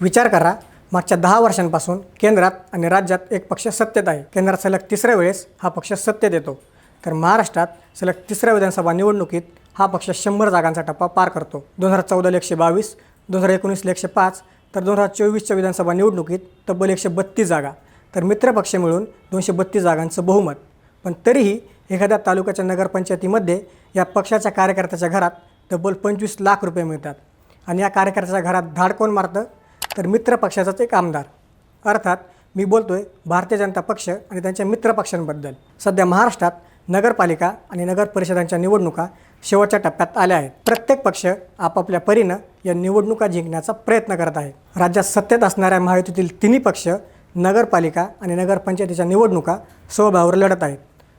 विचार करा मागच्या दहा वर्षांपासून केंद्रात आणि राज्यात एक पक्ष सत्तेत आहे. केंद्रात सलग तिसऱ्या वेळेस हा पक्ष सत्तेत येतो. तर महाराष्ट्रात सलग तिसऱ्या विधानसभा निवडणुकीत हा पक्ष शंभर जागांचा टप्पा पार करतो. दोन हजार चौदाला एकशे बावीस दोन हजार एकोणीसला एकशे पाच तर दोन हजार चोवीसच्या विधानसभा निवडणुकीत तब्बल एकशे बत्तीस जागा. तर मित्रपक्ष मिळून दोनशे बत्तीस जागांचं बहुमत. पण तरीही एखाद्या तालुक्याच्या नगरपंचायतीमध्ये या पक्षाच्या कार्यकर्त्याच्या घरात तब्बल पंचवीस लाख रुपये मिळतात. आणि या कार्यकर्त्याच्या घरात धाड कोण मारतं तर मित्र पक्षाचाच एक आमदार. अर्थात मी बोलतोय भारतीय जनता पक्ष आणि त्यांच्या मित्र पक्षांबद्दल. सध्या महाराष्ट्रात नगरपालिका आणि नगर परिषदांच्या निवडणुका शेवटच्या टप्प्यात आल्या आहेत. प्रत्येक पक्ष आपापल्या परीनं या निवडणुका जिंकण्याचा प्रयत्न करत आहे. राज्यात सत्तेत असणाऱ्या महायुतीतील तिन्ही पक्ष नगरपालिका आणि नगरपंचायतीच्या निवडणुका स्वभावावर लढत आहेत.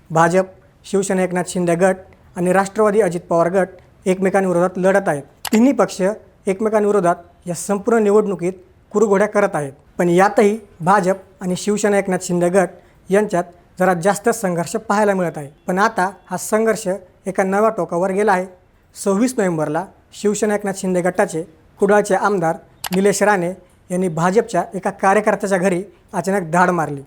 भाजप शिवसेना एकनाथ शिंदे गट आणि राष्ट्रवादी अजित पवार गट एकमेकांविरोधात लढत आहेत. तिन्ही पक्ष एकमेकांविरोधात या संपूर्ण निवडणुकीत कुरघोड्या करत आहेत. पण यातही भाजप आणि शिवसेना एकनाथ शिंदे गट यांच्यात जरा जास्त संघर्ष पाहायला मिळत आहे. पण आता हा संघर्ष एका नव्या टोकावर गेला आहे. सव्वीस नोव्हेंबरला शिवसेना एकनाथ शिंदे गटाचे कुडाळचे आमदार निलेश राणे यांनी भाजपच्या एका कार्यकर्त्याच्या घरी अचानक धाड मारली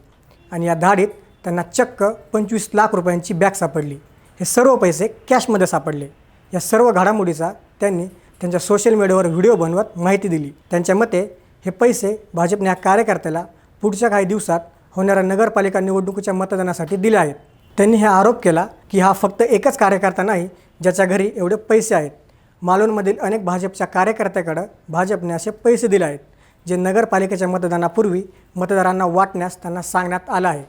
आणि या धाडीत त्यांना चक्क पंचवीस लाख रुपयांची बॅग सापडली. हे सर्व पैसे कॅशमध्ये सापडले. या सर्व घडामोडीचा त्यांनी त्यांच्या सोशल मीडियावर व्हिडिओ बनवत माहिती दिली. त्यांच्या मते हे पैसे भाजपने या कार्यकर्त्याला पुढच्या काही दिवसात होणाऱ्या नगरपालिका निवडणुकीच्या मतदानासाठी दिले आहेत. त्यांनी हा आरोप केला की हा फक्त एकच कार्यकर्ता नाही ज्याच्या घरी एवढे पैसे आहेत. मालवणमधील अनेक भाजपच्या कार्यकर्त्याकडं भाजपने असे पैसे दिले आहेत जे नगरपालिकेच्या मतदानापूर्वी मतदारांना वाटण्यास त्यांना सांगण्यात आलं आहे.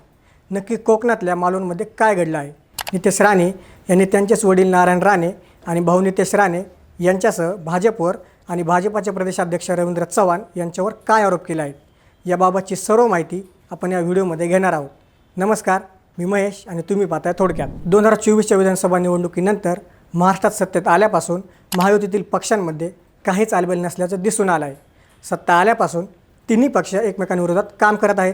नक्की कोकणातल्या मालवणमध्ये काय घडलं आहे? नितेश राणे यांनी त्यांचेच वडील नारायण राणे आणि भाऊ नितेश राणे यांच्यासह भाजपवर आणि भाजपाचे प्रदेशाध्यक्ष रवींद्र चव्हाण यांच्यावर काय आरोप केले आहेत याबाबतची सर्व माहिती आपण या व्हिडिओमध्ये घेणार आहोत. नमस्कार मी महेश आणि तुम्ही पाहताय थोडक्यात. दोन हजार चोवीसच्या विधानसभा निवडणुकीनंतर महाराष्ट्रात सत्तेत आल्यापासून महायुतीतील पक्षांमध्ये काहीच आलबेल नसल्याचं दिसून आलं आहे सत्ता आल्यापासून तिन्ही पक्ष एकमेकांविरोधात काम करत आहेत.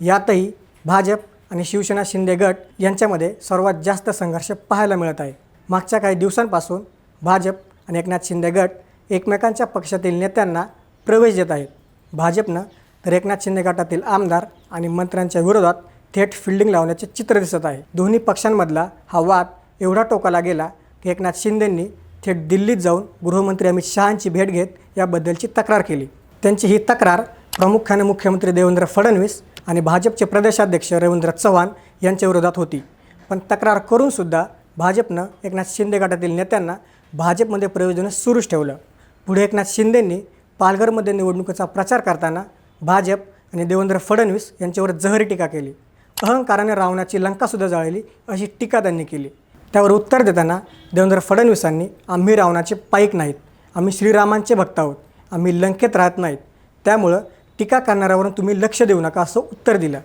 यातही भाजप आणि शिवसेना शिंदे गट यांच्यामध्ये सर्वात जास्त संघर्ष पाहायला मिळत आहे. मागच्या काही दिवसांपासून भाजप आणि एकनाथ शिंदे गट एकमेकांच्या पक्षातील नेत्यांना प्रवेश देत आहेत. भाजपनं तर एकनाथ शिंदे गटातील आमदार आणि मंत्र्यांच्या विरोधात थेट फिल्डिंग लावण्याचे चित्र दिसत आहे. दोन्ही पक्षांमधला हा वाद एवढा टोकाला गेला की एकनाथ शिंदेंनी थेट दिल्लीत जाऊन गृहमंत्री अमित शहांची भेट घेत याबद्दलची तक्रार केली. त्यांची ही तक्रार प्रामुख्याने मुख्यमंत्री देवेंद्र फडणवीस आणि भाजपचे प्रदेशाध्यक्ष रवींद्र चव्हाण यांच्या विरोधात होती. पण तक्रार करूनसुद्धा भाजपनं एकनाथ शिंदे गटातील नेत्यांना भाजपमध्ये प्रवेश देणं सुरूच ठेवलं. पुढे एकनाथ शिंदेंनी पालघरमध्ये निवडणुकीचा प्रचार करताना भाजप आणि देवेंद्र फडणवीस यांच्यावर जहरी टीका केली. अहंकाराने रावणाची लंकासुद्धा जाळली अशी टीका त्यांनी केली. त्यावर उत्तर देताना देवेंद्र फडणवीसांनी आम्ही रावणाचे पाईक नाहीत. आम्ही श्रीरामांचे भक्त आहोत. आम्ही लंकेत राहत नाहीत. त्यामुळं टीका करणाऱ्यावरून तुम्ही लक्ष देऊ नका असं उत्तर दिलं.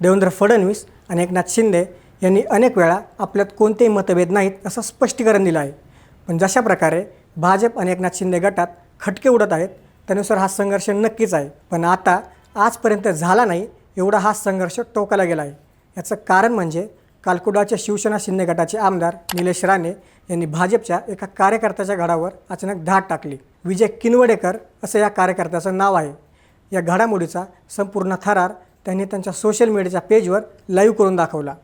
देवेंद्र फडणवीस आणि एकनाथ शिंदे यांनी अनेक वेळा आपल्यात कोणतेही मतभेद नाहीत असं स्पष्टीकरण दिलं आहे. पण जशा प्रकारे भाजप आणि एकनाथ शिंदे गटात खटके उडत आहेत त्यानुसार हा संघर्ष नक्कीच आहे. पण आता आजपर्यंत झाला नाही एवढा हा संघर्ष टोकाला गेला आहे. याचं कारण म्हणजे कालकुडाच्या शिवसेना शिंदे गटाचे आमदार निलेश राणे यांनी भाजपच्या एका कार्यकर्त्याच्या घडावर अचानक धाड टाकली. विजय किनवडेकर असं या कार्यकर्त्याचं नाव आहे. या घडामोडीचा संपूर्ण थरार त्यांनी त्यांच्या सोशल मीडियाच्या पेजवर लाईव्ह करून दाखवला.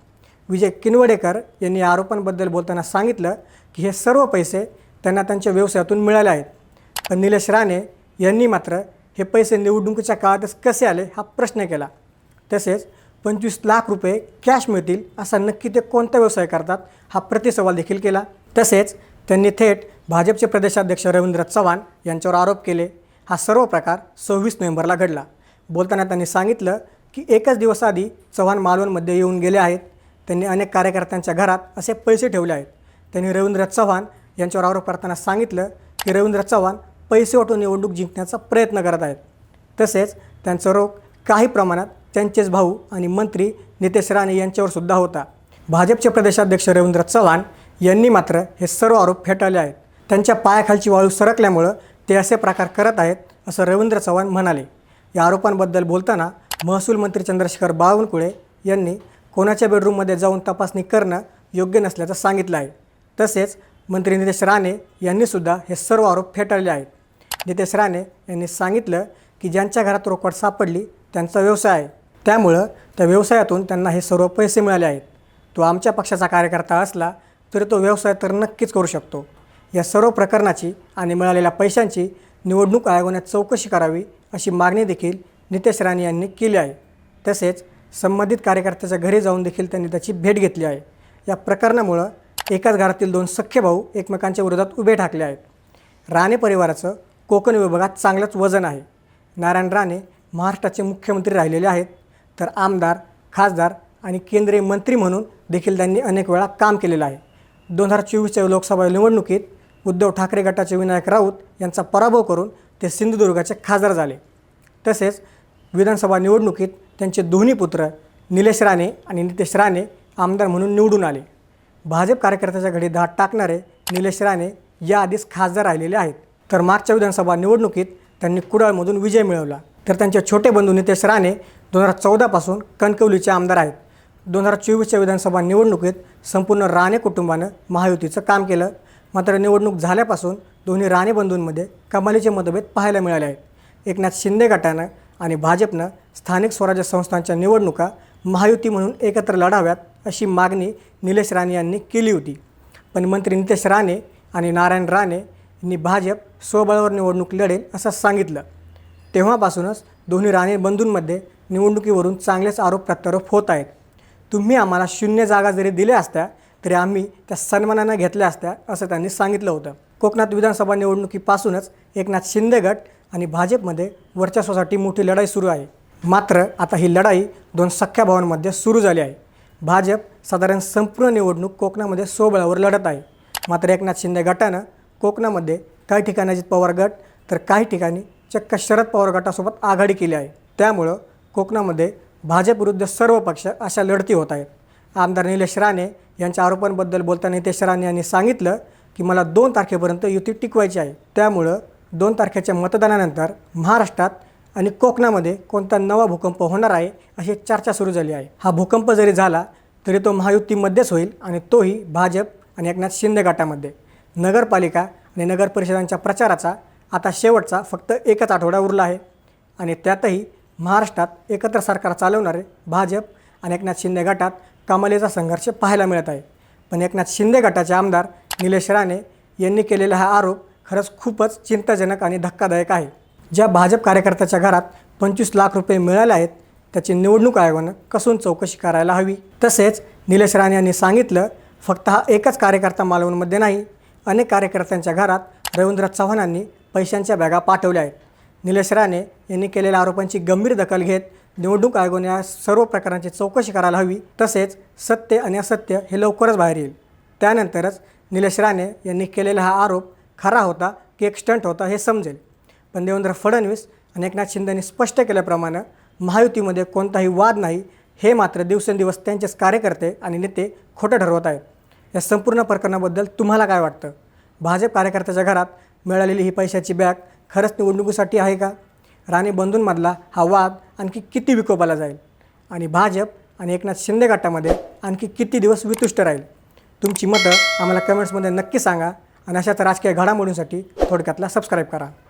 विजय किनवडेकर यांनी आरोपांबद्दल बोलताना सांगितलं की हे सर्व पैसे त्यांना त्यांच्या व्यवसायातून मिळाले आहेत. पण निलेश राणे यांनी मात्र हे पैसे निवडणुकीच्या काळातच कसे आले हा प्रश्न केला. तसेच पंचवीस लाख रुपये कॅश मिळतील असा नक्की ते कोणता व्यवसाय करतात हा प्रतिसवाल देखील केला. तसेच त्यांनी थेट भाजपचे प्रदेशाध्यक्ष रवींद्र चव्हाण यांच्यावर आरोप केले. हा सर्व प्रकार सव्वीस नोव्हेंबरला घडला. बोलताना त्यांनी सांगितलं की एकच दिवस आधी चव्हाण मालवणमध्ये येऊन गेले आहेत. त्यांनी अनेक कार्यकर्त्यांच्या घरात असे पैसे ठेवले आहेत. त्यांनी रवींद्र चव्हाण यांच्यावर आरोप करताना सांगितलं की रवींद्र चव्हाण पैसे वाटून निवडणूक जिंकण्याचा प्रयत्न करत आहेत. तसेच त्यांचा रोग काही प्रमाणात त्यांचेच भाऊ आणि मंत्री नितेश राणे यांच्यावर सुद्धा होता. भाजपचे प्रदेशाध्यक्ष रवींद्र चव्हाण यांनी मात्र हे सर्व आरोप फेटाळले आहेत. त्यांच्या पायाखालची वाळू सरकल्यामुळं ते असे प्रकार करत आहेत असं रवींद्र चव्हाण म्हणाले. या आरोपांबद्दल बोलताना महसूल मंत्री चंद्रशेखर बावनकुळे यांनी कोणाच्या बेडरूममध्ये जाऊन तपासणी करणं योग्य नसल्याचं सांगितलं आहे. तसेच मंत्री नितेश राणे यांनीसुद्धा हे सर्व आरोप फेटाळले आहेत. नितेश राणे यांनी सांगितलं की ज्यांच्या घरात रोकड सापडली त्यांचा व्यवसाय आहे. त्यामुळं त्या व्यवसायातून त्यांना हे सर्व पैसे मिळाले आहेत. तो आमच्या पक्षाचा कार्यकर्ता असला तरी तो व्यवसाय तर नक्कीच करू शकतो. या सर्व प्रकरणाची आणि मिळालेल्या पैशांची निवडणूक आयोगाने चौकशी करावी अशी मागणी देखील नितेश राणे यांनी केली आहे. तसेच संबंधित कार्यकर्त्याच्या घरी जाऊन देखील त्यांनी त्याची भेट घेतली आहे. या प्रकरणामुळं एकाच घरातील दोन सख्खे भाऊ एकमेकांच्या विरोधात उभे ठाकले आहेत. राणे परिवाराचं कोकण विभागात चांगलंच वजन आहे. नारायण राणे महाराष्ट्राचे मुख्यमंत्री राहिलेले आहेत. तर आमदार खासदार आणि केंद्रीय मंत्री म्हणून देखील त्यांनी अनेक वेळा काम केलेलं आहे. दोन हजार चोवीसच्या लोकसभा निवडणुकीत उद्धव ठाकरे गटाचे विनायक राऊत यांचा पराभव करून ते सिंधुदुर्गाचे खासदार झाले. तसेच विधानसभा निवडणुकीत त्यांचे दोन्ही पुत्र निलेश राणे आणि नितेश राणे आमदार म्हणून निवडून आले. भाजप कार्यकर्त्याच्या घडी धाड टाकणारे निलेश राणे याआधीच खासदार राहिलेले आहेत. तर मागच्या विधानसभा निवडणुकीत त्यांनी कुडाळमधून विजय मिळवला. तर त्यांचे छोटे बंधू नितेश राणे दोन हजार चौदापासून कणकवलीचे आमदार आहेत. दोन हजार चोवीसच्या विधानसभा निवडणुकीत संपूर्ण राणे कुटुंबानं महायुतीचं काम केलं. मात्र निवडणूक झाल्यापासून दोन्ही राणे बंधूंमध्ये कमालीचे मतभेद पाहायला मिळाले आहेत. एकनाथ शिंदे गटानं आणि भाजपनं स्थानिक स्वराज्य संस्थांच्या निवडणुका महायुती म्हणून एकत्र लढाव्यात अशी मागणी निलेश राणे यांनी केली होती. पण मंत्री नितेश राणे आणि नारायण राणे यांनी भाजप स्वबळावर निवडणूक लढेल असं सांगितलं. तेव्हापासूनच दोन्ही राणे बंधूंमध्ये निवडणुकीवरून चांगलेच आरोप प्रत्यारोप होत आहेत. तुम्ही आम्हाला शून्य जागा जरी दिल्या असत्या तरी आम्ही त्या सन्मानानं घेतल्या असत्या असं त्यांनी सांगितलं होतं. कोकणात विधानसभा निवडणुकीपासूनच एकनाथ शिंदे गट आणि भाजपमध्ये वर्चस्वासाठी मोठी लढाई सुरू आहे. मात्र आता ही लढाई दोन सख्ख्या भावांमध्ये सुरू झाली आहे. भाजप साधारण संपूर्ण निवडणूक कोकणामध्ये सोबळावर लढत आहे. मात्र एकनाथ शिंदे गटानं कोकणामध्ये काही ठिकाणी अजित पवार गट तर काही ठिकाणी चक्क शरद पवार गटासोबत आघाडी केली आहे. त्यामुळं कोकणामध्ये भाजप विरुद्ध सर्व पक्ष अशा लढती होत आहेत. आमदार निलेश राणे यांच्या आरोपांबद्दल बोलताना नितेश राणे यांनी सांगितलं की मला दोन तारखेपर्यंत युती टिकवायची आहे. त्यामुळं दोन तारखेच्या मतदानानंतर महाराष्ट्रात आणि कोकणामध्ये कोणता नवा भूकंप होणार आहे अशी चर्चा सुरू झाली आहे. हा भूकंप जरी झाला तरी तो महायुतीमध्येच होईल आणि तोही भाजप आणि एकनाथ शिंदे गटामध्ये. नगरपालिका आणि नगर परिषदांच्या प्रचाराचा आता शेवटचा फक्त एकच आठवडा उरला आहे आणि त्यातही महाराष्ट्रात एकत्र सरकार चालवणारे भाजप आणि एकनाथ शिंदे गटात कमालीचा संघर्ष पाहायला मिळत आहे. पण एकनाथ शिंदे गटाचे आमदार निलेश राणे यांनी केलेला हा आरोप खरंच खूपच चिंताजनक आणि धक्कादायक आहे. ज्या भाजप कार्यकर्त्याच्या घरात पंचवीस लाख रुपये मिळाले आहेत त्याची निवडणूक आयोगानं कसून चौकशी करायला हवी. तसेच निलेश राणे यांनी सांगितलं फक्त हा एकच कार्यकर्ता मालवणमध्ये नाही अनेक कार्यकर्त्यांच्या घरात रवींद्र चव्हाणांनी पैशांच्या बॅगा पाठवल्या आहेत. निलेश राणे यांनी केलेल्या आरोपांची गंभीर दखल घेत निवडणूक आयोगाने या सर्व प्रकारांची चौकशी करायला हवी. तसेच सत्य आणि असत्य हे लवकरच बाहेर येईल. त्यानंतरच निलेश राणे यांनी केलेला हा आरोप खरा होता की एक स्टंट होता हे समजेल. पण देवेंद्र फडणवीस आणि एकनाथ शिंदेनी स्पष्ट केल्याप्रमाणे महायुतीमध्ये कोणताही वाद नाही हे मात्र दिवसेंदिवस त्यांचेच कार्यकर्ते आणि नेते खोटं ठरवत आहेत. या संपूर्ण प्रकरणाबद्दल तुम्हाला काय वाटतं? भाजप कार्यकर्त्याच्या घरात मिळालेली ही पैशाची बॅग खरंच निवडणुकीसाठी आहे का? राणे बंधूंमधला हा वाद आणखी किती विकोपाला जाईल? आणि भाजप आणि एकनाथ शिंदे गटामध्ये आणखी किती दिवस वितुष्ट राहील? तुमची मतं आम्हाला कमेंट्समध्ये नक्की सांगा आणि अशाच राजकीय घडामोडींसाठी थोडक्यातला सबस्क्राईब करा.